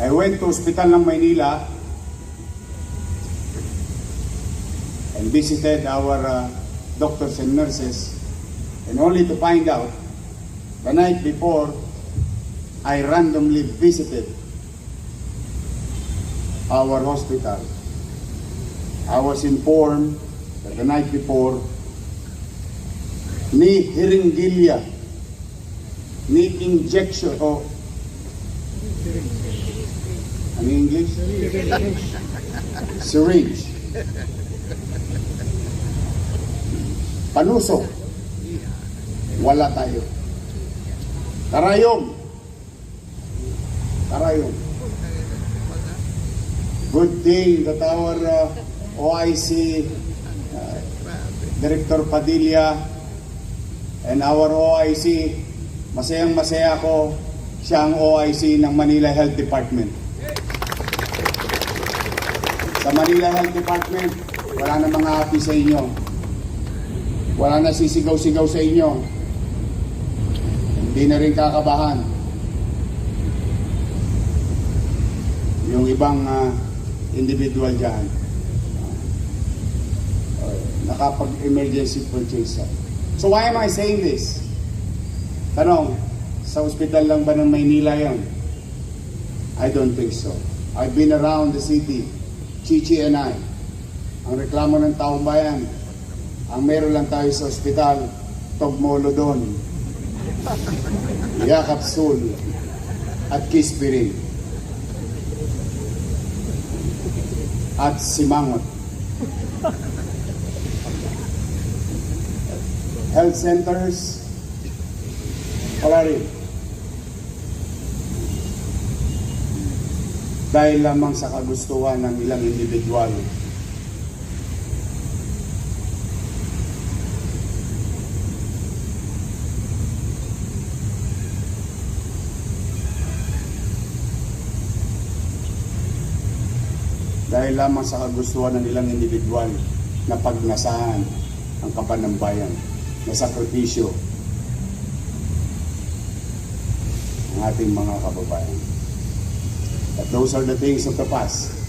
I went to Hospital ng Maynila and visited our uh, doctors and nurses and only to find out the night before I randomly visited our hospital. I was informed that the night before ni hiringilya ni injection o ano yung English? Syringe. Panusok. Wala tayo. Karayom. Karayom. Good thing that our uh, OIC uh, Director Padilla and our OIC, masayang masaya ako, siya ang OIC ng Manila Health Department. Sa Manila Health Department, wala na mga api sa inyo. Wala na sisigaw-sigaw sa inyo. Hindi na rin kakabahan. Yung ibang ah, individual dyan. Uh, nakapag-emergency purchase. So why am I saying this? Tanong, sa ospital lang ba ng Maynila yon? I don't think so. I've been around the city, Chichi. Ang reklamo ng taong bayan, ang meron lang tayo sa ospital, Togmolodon, Yakapsul, at Kispirin. At Simangot. Health centers, wala rin. Dahil lamang sa kagustuhan ng ilang individual dahil lamang sa kagustuhan ng ilang individual na pagnasahan ang kaban ng bayan na sakripisyo ng ating mga kababayan. But those are the things of the past.